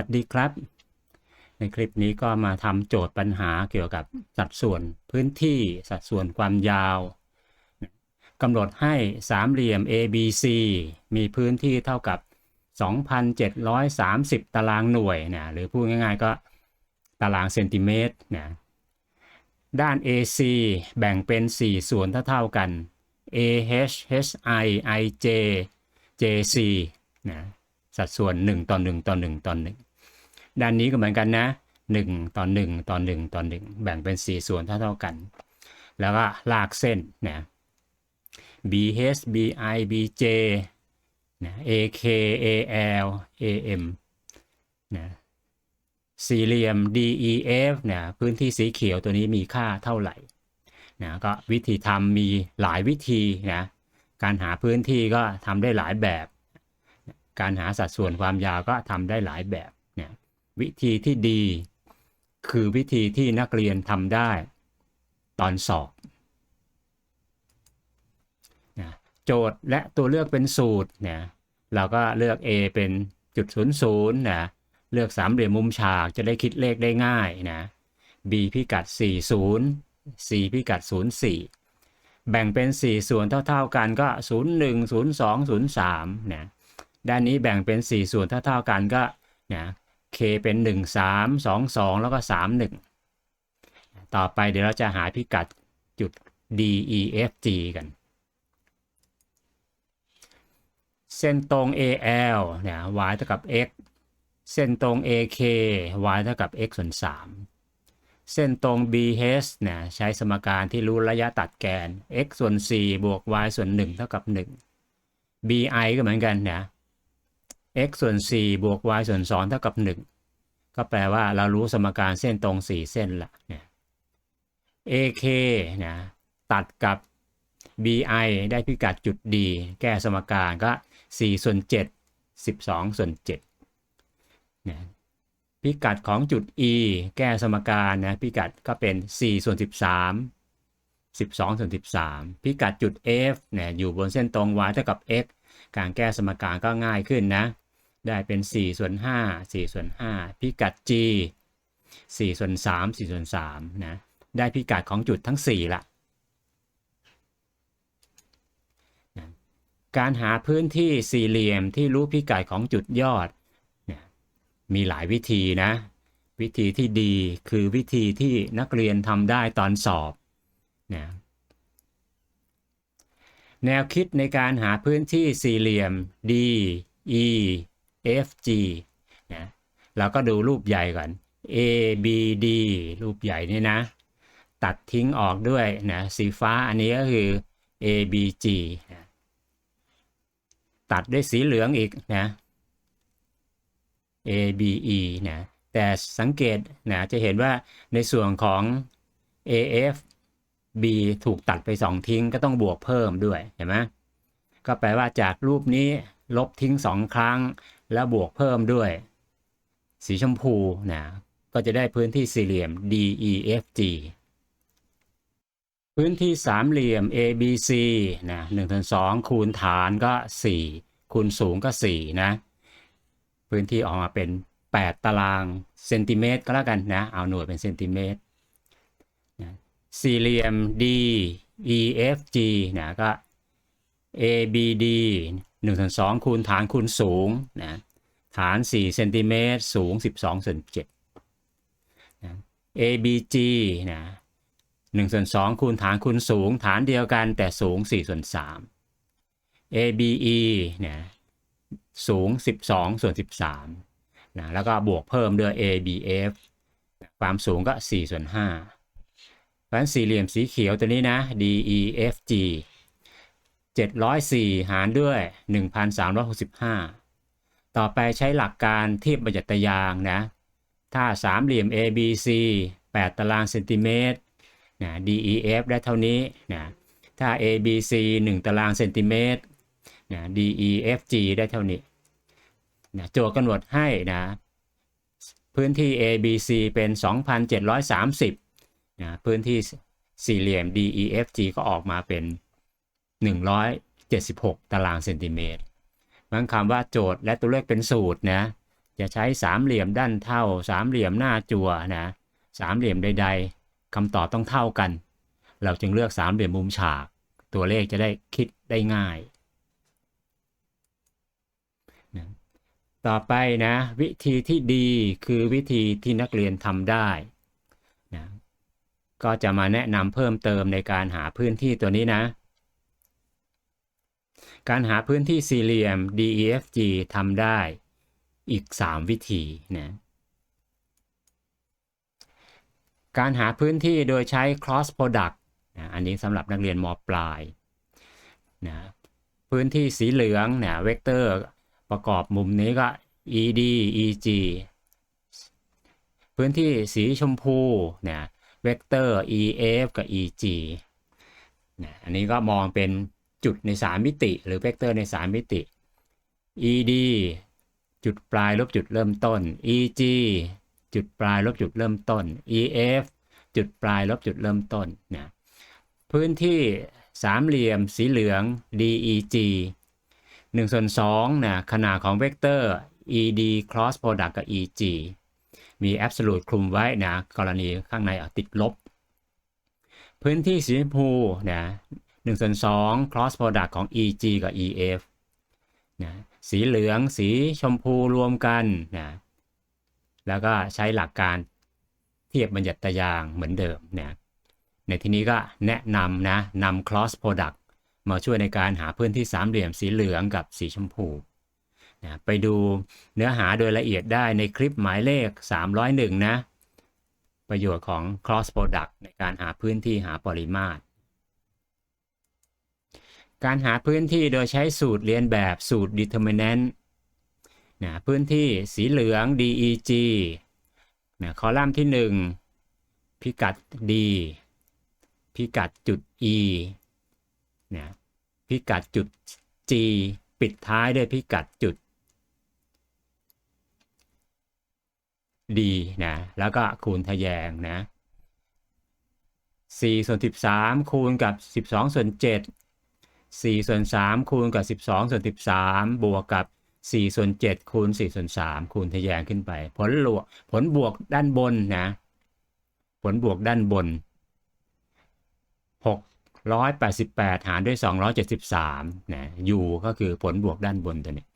วัสดีครับ ในคลิปนี้ก็มาทำโจทย์ปัญหาเกี่ยวกับสัดส่วนพื้นที่สัดส่วนความยาวกำหนดให้สามเหลี่ยม ABC มีพื้นที่เท่ากับ 2,730 ตารางหน่วยนะหรือพูดง่ายๆก็ตารางเซนติเมตรนะด้าน AC แบ่งเป็น 4 ส่วนเท่าๆกัน AH HI IJ JC นะสัดส่วน 1 ต่อ 1 ต่อ 1 ต่อ 1 ด้านนี้ก็เหมือนกันนะ 1 ต่อ 1 ต่อ 1 ต่อ 1 แบ่งเป็น 4 ส่วนเท่าๆกัน แล้วก็ลากเส้นนะ BH BI BJ นะ AK AL AM นะสี่เหลี่ยม DEF นะพื้นที่สีเขียวตัวนี้มีค่าเท่าไหร่นะก็วิธีทำมีหลายวิธีนะการหาพื้นที่ก็ทำได้หลายแบบ การหาสัดส่วนความยาวก็ทำได้หลายแบบ วิธีที่ดี คือวิธีที่นักเรียนทำได้ ตอนสอบนะโจทย์และตัวเลือกเป็นสูตรนะเราก็เลือก A เป็นจุดศูนย์ศูนย์นะเลือกสามเหลี่ยมมุมฉากจะได้คิดเลขได้ง่ายนะ B พิกัด 40 C พิกัด 04 แบ่งเป็น 4 ส่วนเท่า ๆกันก็ 01 02 03นะด้านนี้แบ่งเป็น 4 ส่วนเท่า ๆกันก็นะ K เป็น 1 3 2 2 แล้วก็ 3 1 ต่อไปเดี๋ยวเราจะหาพิกัดจุด D E F G กัน เส้นตรง AL เนี่ย y เท่ากับ x เส้นตรง AK y เท่ากับ x ส่วน 3 เส้นตรง BH เนี่ยใช้สมการที่รู้ระยะตัดแกน x ส่วน 4 บวก y ส่วน 1 เท่ากับ 1 BI ก็เหมือนกันเนะ x ส่วน 4 บวก y ส่วน 2 เท่ากับ 1 ก็แปลว่าเรารู้สมการเส้นตรง 4 เส้นละเนี่ย AK นะตัดกับ BI ได้พิกัดจุด D แก้สมการก็ 4 ส่วน 7 12 ส่วน7นะพิกัดของจุด E แก้สมการนะพิกัดก็เป็น 4 ส่วน 13 12ส่วน13 พิกัดจุด F เนี่ยอยู่บนเส้นตรง y เท่ากับ x การแก้สมการก็ง่ายขึ้นนะ ได้เป็น4ส่วน5 4ส่วน5พิกัด G 4ส่วน3 4ส่วน3นะได้พิกัดของจุดทั้ง 4 ละนะการหาพื้นที่สี่เหลี่ยมที่รู้พิกัดของจุดยอดนะมีหลายวิธีนะ วิธีที่ดีคือวิธีที่นักเรียนทำได้ตอนสอบนะแนวคิดในการหาพื้นที่สี่เหลี่ยม D E F G นะเราก็ดูรูปใหญ่ก่อน A B D รูปใหญ่นี่นะ ตัดทิ้งออกด้วยนะสีฟ้าอันนี้ก็คือ A B G นะตัดด้วยสีเหลืองอีกนะ A B E นะแต่สังเกตนะจะเห็นว่าในส่วนของ A F B ถูกตัดไป 2 ทิ้งก็ต้องบวกเพิ่มด้วยเห็นไหมก็แปลว่าจากรูปนี้ลบทิ้ง 2 ครั้ง แล้วบวกเพิ่มด้วย สีชมพูนะก็จะได้พื้นที่สี่เหลี่ยม DEFG พื้นที่สามเหลี่ยม ABC นะหนึ่งถึงสองคูณฐานก็ 4 คูณสูงก็ 4 นะ พื้นที่ออกมาเป็น 8 ตารางเซนติเมตรก็แล้วกันนะ เอาหน่วยเป็นเซนติเมตรสี่เหลี่ยม DEFG นะก็ ABD 1ส่วน2คูณฐานคูณสูงนะฐาน4เซนติเมตรสูง 12ส่วน7นะ ABG นะ1ส่วน2คูณฐานคูณสูง ฐานเดียวกันแต่สูง4ส่วน3 ABE นะสูง 12ส่วน13นะแล้วก็บวกเพิ่มด้วย ABF ความสูงก็4ส่วน5เพราะฉะนั้นสี่เหลี่ยมสีเขียวตัวนี้นะ DEFG 704 หารด้วย 1,365 ต่อไปใช้หลักการเทียบประจัตยางนะ ถ้าสามเหลี่ยม ABC 8 ตารางเซนติเมตรนะ DEF ได้เท่านี้นะถ้า ABC 1 ตารางเซนติเมตรนะ DEFG ได้เท่านี้นะโจทย์กำหนดให้นะพื้นที่ ABC เป็น 2,730นะพื้นที่สี่เหลี่ยม DEFG ก็ออกมาเป็น 176 ตารางเซนติเมตรมันคำว่าโจทย์และตัวเลขเป็นสูตรนะ จะใช้สามเหลี่ยมด้านเท่า สามเหลี่ยมหน้าจั่วนะสามเหลี่ยมใด ๆคำตอบต้องเท่ากัน เราจึงเลือกสามเหลี่ยมมุมฉาก ตัวเลขจะได้คิดได้ง่ายนะต่อไปนะวิธีที่ดีคือวิธีที่นักเรียนทำได้นะก็จะมาแนะนำเพิ่มเติมในการหาพื้นที่ตัวนี้นะ การหาพื้นที่สี่เหลี่ยม DEFG ทำได้อีก 3 วิธีนะการหาพื้นที่โดยใช้ cross product นะอันนี้สำหรับนักเรียนมปลายนะพื้นที่สีเหลืองนะเวกเตอร์ประกอบมุมนี้ก็ ED EG พื้นที่สีชมพูนะเวกเตอร์ EF กับ EG นะอันนี้ก็มองเป็น จุดใน 3 มิติ หรือเวกเตอร์ใน 3 มิติ ED จุดปลายลบจุดเริ่มต้น EG จุดปลายลบจุดเริ่มต้น EF จุดปลายลบจุดเริ่มต้นนะพื้นที่สามเหลี่ยมสีเหลือง DEG 1ส่วน2นะขนาดของเวกเตอร์ ED cross product กับ EG มี absolute คลุมไว้นะกรณีข้างในติดลบ พื้นที่สีชมพูนะ 1ส่วน2 cross product ของ EG กับ EF นะสีเหลืองสีชมพูรวมกันนะแล้วก็ใช้หลักการเทียบบัญญัติยางเหมือนเดิมนะในที่นี้ก็แนะนำนะนำ cross product มาช่วยในการหาพื้นที่สามเหลี่ยมสีเหลืองกับสีชมพูนะไปดูเนื้อหาโดยละเอียดได้ในคลิปหมายเลข 301 นะ ประโยชน์ของ cross product ในการหาพื้นที่หาปริมาตร การหาพื้นที่โดยใช้สูตรเรียนแบบสูตร determinant นะพื้นที่สีเหลือง DEG นะคอลัมน์ที่ 1 พิกัด D พิกัดจุด E นะพิกัดจุด G ปิดท้ายด้วยพิกัดจุด D นะแล้วก็คูณทะแยงนะ4ส่วน13 คูณกับ 12 ส่วน7 4 ส่วน 3 คูณกับ 12 ส่วน 13 บวกกับ 4 ส่วน 7 คูณ 4 ส่วน 3 คูณทะแยงขึ้นไป ผลบวกผลบวกด้านบนนะ ผลบวกด้านบน 688 หารด้วย 273นะ u ก็คือผลบวกด้านบนตัวนี้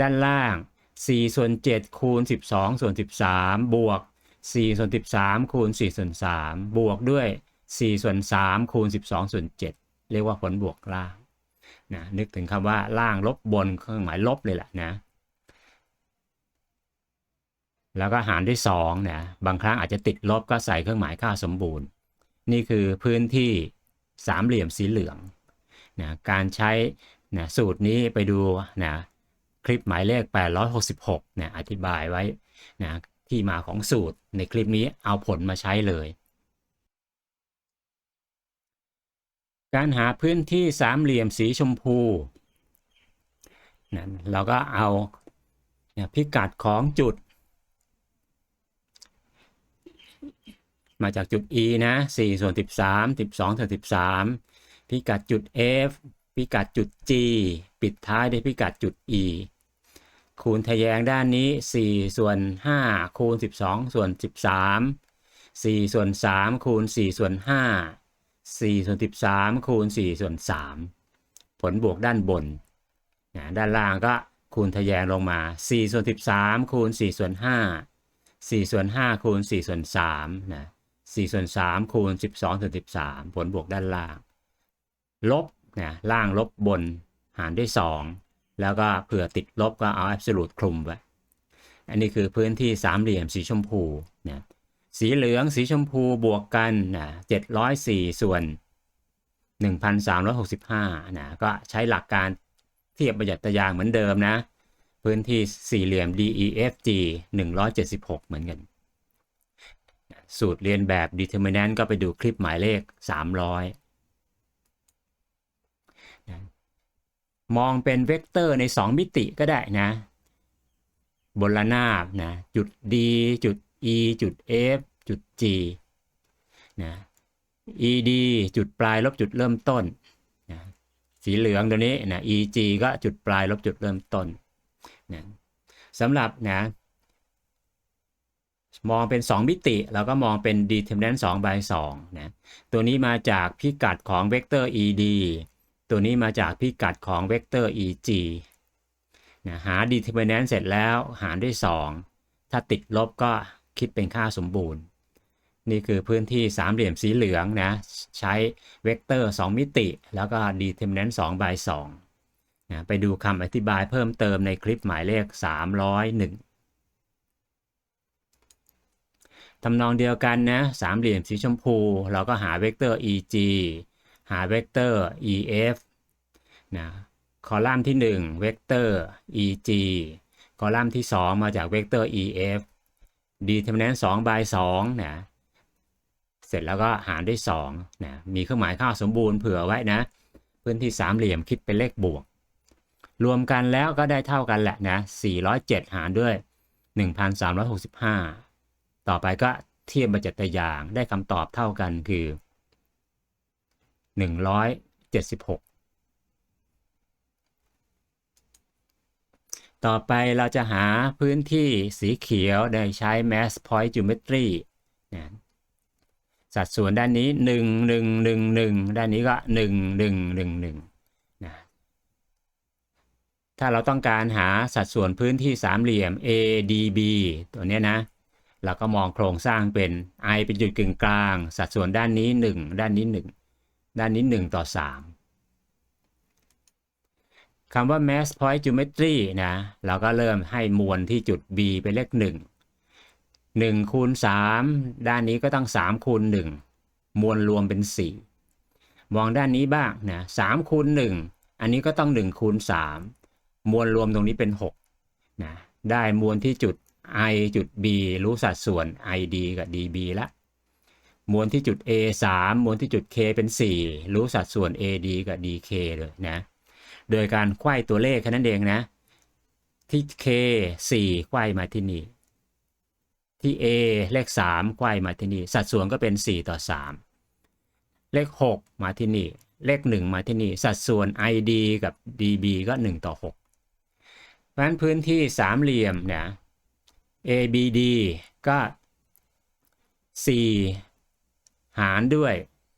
ด้านล่าง 4 ส่วน 7 คูณ 12 ส่วน 13 บวก 4 ส่วน 13 คูณ 4 ส่วน 3 บวกด้วย 4 ส่วน 3 คูณ 12 ส่วน 7 เรียกว่าผลบวกล่างนะนึกถึงคำว่าล่างลบบนเครื่องหมายลบเลยแหละนะ แล้วก็หารด้วย2นะบางครั้งอาจจะติดลบก็ใส่เครื่องหมายค่าสมบูรณ์ นี่คือพื้นที่สามเหลี่ยมสีเหลืองนะการใช้นะสูตรนี้ไปดูนะคลิปหมายเลข 866นะอธิบายไว้นะที่มาของสูตรในคลิปนี้เอาผลมาใช้เลย การหาพื้นที่สามเหลี่ยมสีชมพูนะเราก็เอาพิกัดของจุด มาจากจุด e นะ4ส่วน13 12ส่วน13 พิกัดจุด f พิกัดจุด g ปิดท้ายด้วยพิกัดจุด e คูณทะแยงด้านนี้ 4 ส่วน 5 คูณ 12 ส่วน 13 4 ส่วน 3 คูณ 4 ส่วน 5 4ส่วน13 คูณ 4 ส่วน 3 ผลบวกด้านบนนะด้านล่างก็คูณทะแยงลงมา 4 ส่วน 13 คูณ 4 ส่วน 5 4 ส่วน 5 คูณ 4 ส่วน3นะ4ส่วน 3 คูณ 12 ส่วน 13 ผลบวกด้านล่าง ลบนะล่างลบบนหารด้วย 2 แล้วก็เผื่อติดลบก็เอา absolute คลุมไว้ อันนี้คือพื้นที่สามเหลี่ยมสีชมพูนะ สีเหลืองสีชมพูบวกกันนะ704 ส่วน 1,365นะก็ใช้หลักการเทียบประหยัดตยางเหมือนเดิมนะ พื้นที่สี่เหลี่ยม DEFG 176 เหมือนกันสูตรเรียนแบบ determinant ก็ไปดูคลิปหมายเลข 300 มองเป็นเวกเตอร์ใน 2 มิติก็ได้นะ บนระนาบนะ จุด D จุด E จุด F จุด G นะ ED จุดปลายลบจุดเริ่มต้นนะสีเหลืองตัวนี้นะ EG ก็จุดปลายลบจุดเริ่มต้นนะสำหรับนะมองเป็น 2 มิติเราก็มองเป็น determinant 2 by 2นะตัวนี้มาจากพิกัดของเวกเตอร์ ed ตัวนี้มาจากพิกัดของเวกเตอร์ eg นะหา determinant เสร็จแล้วหารด้วย 2 ถ้าติดลบก็ คิดเป็นค่าสมบูรณ์ นี่คือพื้นที่สามเหลี่ยมสีเหลืองนะใช้เวกเตอร์ 2 มิติ แล้วก็ determinant 2 by 2นะไปดูคำอธิบายเพิ่มเติมในคลิปหมายเลข 301ทำนองเดียวกันนะสามเหลี่ยมสีชมพู เราก็หาเวกเตอร์ eg หาเวกเตอร์ ef นะคอลัมน์ที่ 1 เวกเตอร์ eg คอลัมน์ที่ 2 มาจากเวกเตอร์ ef determinant 2 by 2นะเสร็จแล้วก็หารด้วย2นะมีเครื่องหมายค่าสมบูรณ์เผื่อไว้นะ พื้นที่สามเหลี่ยมคิดเป็นเลขบวก รวมกันแล้วก็ได้เท่ากันแหละนะ407 หารด้วย 1,365 ต่อไปก็เทียบบัจจัตยางได้คำตอบเท่ากันคือ 176 ต่อไปเราจะหาพื้นที่สีเขียวโดยใช้ mass point geometry นะสัดส่วนด้านนี้ 1 1 1 1 ด้านนี้ก็ 1 1 1 1นะถ้าเราต้องการหาสัดส่วนพื้นที่สามเหลี่ยม ADB ตัวนี้นะ เราก็มองโครงสร้างเป็น i เป็นจุดกึ่งกลาง สัดส่วนด้านนี้ 1 ด้านนี้ 1 ด้านนี้ 1 ต่อ 3 คำว่า mass point geometry นะเราก็เริ่มให้มวลที่จุด B เป็นเลข 1 1คูณ3ด้านนี้ก็ต้อง3คูณ1มวลรวมเป็น 4 มองด้านนี้บ้างนะ3คูณ1อันนี้ก็ต้อง1คูณ3มวลรวมตรงนี้เป็น6นะได้มวลที่จุด i จุด b รู้สัดส่วน id กับ db ละมวลที่จุด a 3มวลที่จุด k เป็น 4 รู้สัดส่วน ad กับ dk เลยนะ โดยการไขว้ตัวเลขแค่นั้นเองนะ ที่ k 4ไขว้มาที่นี่ ที่ a เลข 3 ไขว้มาที่นี่ สัดส่วนก็เป็น 4 ต่อ 3 เลข 6 มาที่นี่ เลข 1 มาที่นี่ สัดส่วน id กับ db ก็ 1 ต่อ 6 เพราะฉะนั้นพื้นที่สามเหลี่ยมเนี่ย ABD ก็ 4 หารด้วย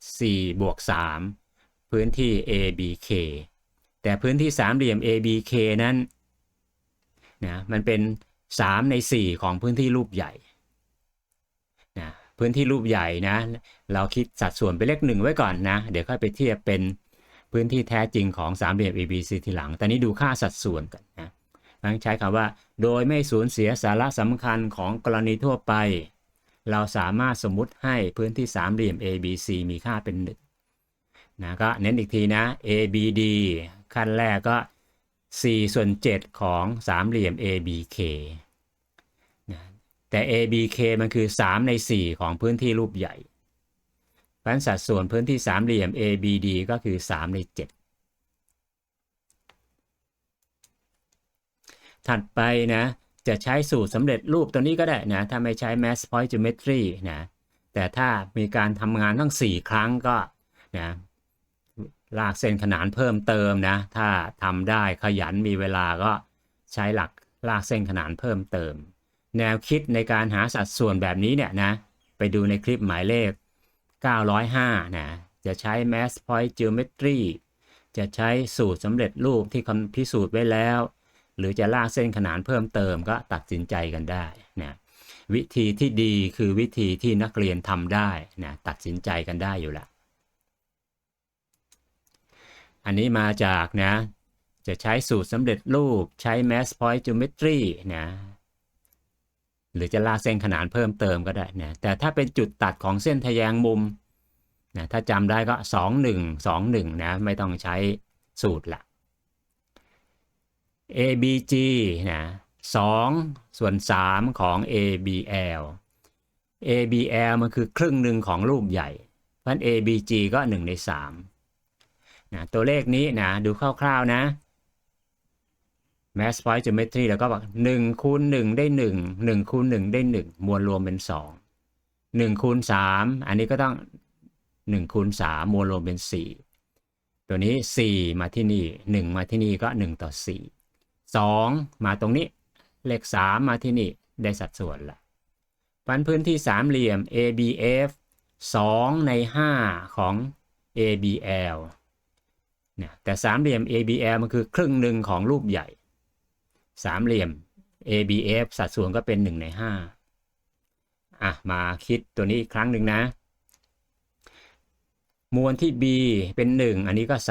4 บวก 3 พื้นที่ ABK แต่พื้นที่สามเหลี่ยม ABK นั้นนะมันเป็น 3 ใน 4 ของพื้นที่รูปใหญ่นะพื้นที่รูปใหญ่นะ เราคิดสัดส่วนเป็นเลขหนึ่งไว้ก่อนนะ เดี๋ยวค่อยไปเทียบเป็นพื้นที่แท้จริงของสามเหลี่ยม ABC ทีหลังแต่นี้ดูค่าสัดส่วนกันนะต้องใช้คำว่า โดยไม่สูญเสียสาระสำคัญของกรณีทั่วไป เราสามารถสมมุติให้พื้นที่สามเหลี่ยม ABC มีค่าเป็นหนึ่งนะก็เน้นอีกทีนะ ABD ขั้นแรกก็ 4 ส่วน 7 ของสามเหลี่ยม ABK นะแต่ ABK มันคือ 3 ใน 4 ของพื้นที่รูปใหญ่พราะสัดส่วนพื้นที่สามเหลี่ยม ABD ก็คือ 3 ใน 7 ถัดไปนะจะใช้สูตรสำเร็จรูปตัวนี้ก็ได้นะ ถ้าไม่ใช้ mass point geometry นะ แต่ถ้ามีการทำงานทั้ง 4 ครั้งก็นะ ลากเส้นขนานเพิ่มเติมนะ ถ้าทำได้ขยันมีเวลาก็ใช้หลักลากเส้นขนานเพิ่มเติม แนวคิดในการหาสัดส่วนแบบนี้เนี่ยนะ ไปดูในคลิปหมายเลข 905 นะ จะใช้ mass point geometry จะใช้สูตรสำเร็จรูปที่คำพิสูจน์ไว้แล้ว หรือจะลากเส้นขนานเพิ่มเติมก็ตัดสินใจกันได้นะวิธีที่ดีคือวิธีที่นักเรียนทำได้นะตัดสินใจกันได้อยู่ละ อันนี้มาจากนะ จะใช้สูตรสำเร็จรูปใช้ mass point geometry นะหรือจะลากเส้นขนานเพิ่มเติมก็ได้นะแต่ถ้าเป็นจุดตัดของเส้นทะแยงมุมนะถ้าจำได้ก็ 2 1 2 1นะไม่ต้องใช้สูตรละ ABG นะ2ส่วน 3 ของ ABL ABL มันคือครึ่งหนึ่งของรูปใหญ่เพราะฉะนั้น ABG ก็ 1 ใน 3 นะตัวเลขนี้นะดูคร่าวๆนะ mass point geometry แล้วก็บอก1คูณ1ได้ 1 1คูณ1ได้ 1 มวลรวมเป็น 2 1คูณ3อันนี้ก็ต้อง 1คูณ3มวลรวมเป็น 4 ตัวนี้ 4 มาที่นี่ 1 มาที่นี่ก็ 1 ต่อ 4 2 มาตรงนี้ เลข 3 มาที่นี่ได้สัดส่วนละพันพื้นที่สามเหลี่ยม ABF 2 ใน 5 ของ ABL เนี่ยแต่สามเหลี่ยม ABL มันคือครึ่งหนึ่งของรูปใหญ่สามเหลี่ยม ABF สัดส่วนก็เป็น 1 ใน 5 อะ มาคิดตัวนี้อีกครั้งหนึ่งนะ มวลที่ B เป็น 1 อันนี้ก็ 3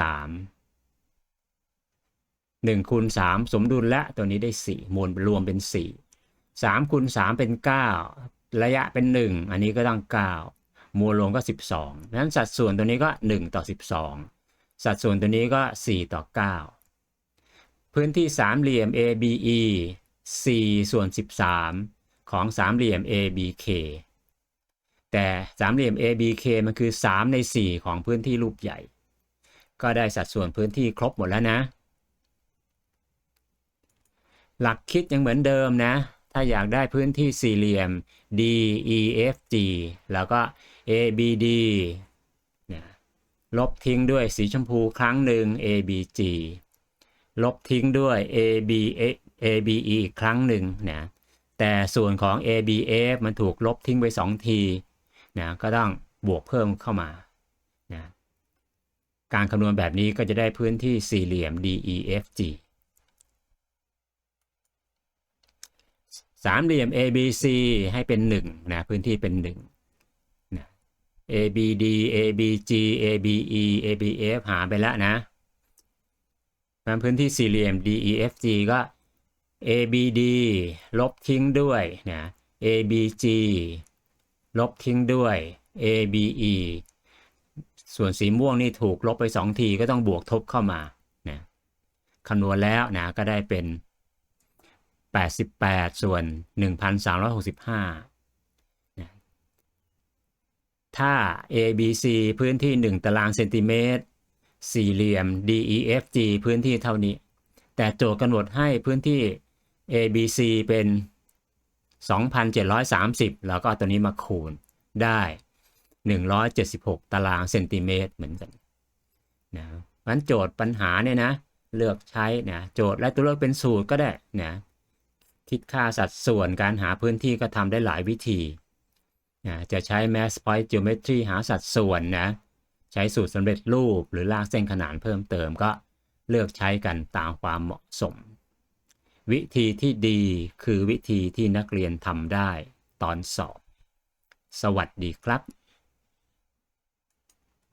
1คูณ3สมดุลและตัวนี้ได้ 4 มวลรวมเป็น 4 3คูณ3เป็น 9 ระยะเป็น 1 อันนี้ก็ต้อง 9 มวลรวมก็ 12นั้นสัดส่วนตัวนี้ก็ 1 ต่อ 12 สัดส่วนตัวนี้ก็ 4 ต่อ 9 พื้นที่สามเหลี่ยม ABE 4 ส่วน 13 ของสามเหลี่ยม ABK แต่สามเหลี่ยม ABK มันคือ 3 ใน 4 ของพื้นที่รูปใหญ่ ก็ได้สัดส่วนพื้นที่ครบหมดแล้วนะ หลักคิดยังเหมือนเดิมนะ ถ้าอยากได้พื้นที่สี่เหลี่ยม DEFG แล้วก็ ABD ลบทิ้งด้วยสีชมพูครั้งหนึ่ง ABG ลบทิ้งด้วย AB ABE อีกครั้งหนึ่งนะแต่ส่วนของ ABF มันถูกลบทิ้งไป 2 ทีนะก็ต้องบวกเพิ่มเข้ามานะการคำนวณแบบนี้ก็จะได้พื้นที่สี่เหลี่ยม DEFG สามเหลี่ยม ABC ให้เป็น1นะพื้นที่เป็น1นะ ABD ABG ABE ABF หาไปแล้วนะแล้วพื้นที่สี่เหลี่ยม DEFG ก็ ABD ลบทิ้งด้วยนะ ABG ลบทิ้งด้วย ABE ส่วนสีม่วงนี่ถูกลบไป 2 ทีก็ต้องบวกทบเข้ามานะคำนวณแล้วนะก็ได้เป็น 88 ส่วน 1,365นะ ถ้า ABC พื้นที่ 1 ตารางเซนติเมตร สี่เหลี่ยม DEFG พื้นที่เท่านี้ แต่โจทย์กำหนดให้พื้นที่ ABC เป็น 2,730 แล้วก็ตัวนี้มาคูณได้ 176 ตารางเซนติเมตรเหมือนกันนะมันโจทย์ปัญหาเนี่ยนะ เลือกใช้นะโจทย์และตัวเลือกเป็นสูตรก็ได้นะคิดค่าสัดส่วนการหาพื้นที่ก็ทำได้หลายวิธี นะจะใช้ mass point geometry หาสัดส่วนนะ ใช้สูตรสำเร็จรูปหรือลากเส้นขนานเพิ่มเติมก็เลือกใช้กันตามความเหมาะสม วิธีที่ดีคือวิธีที่นักเรียนทำได้ตอนสอบ สวัสดีครับ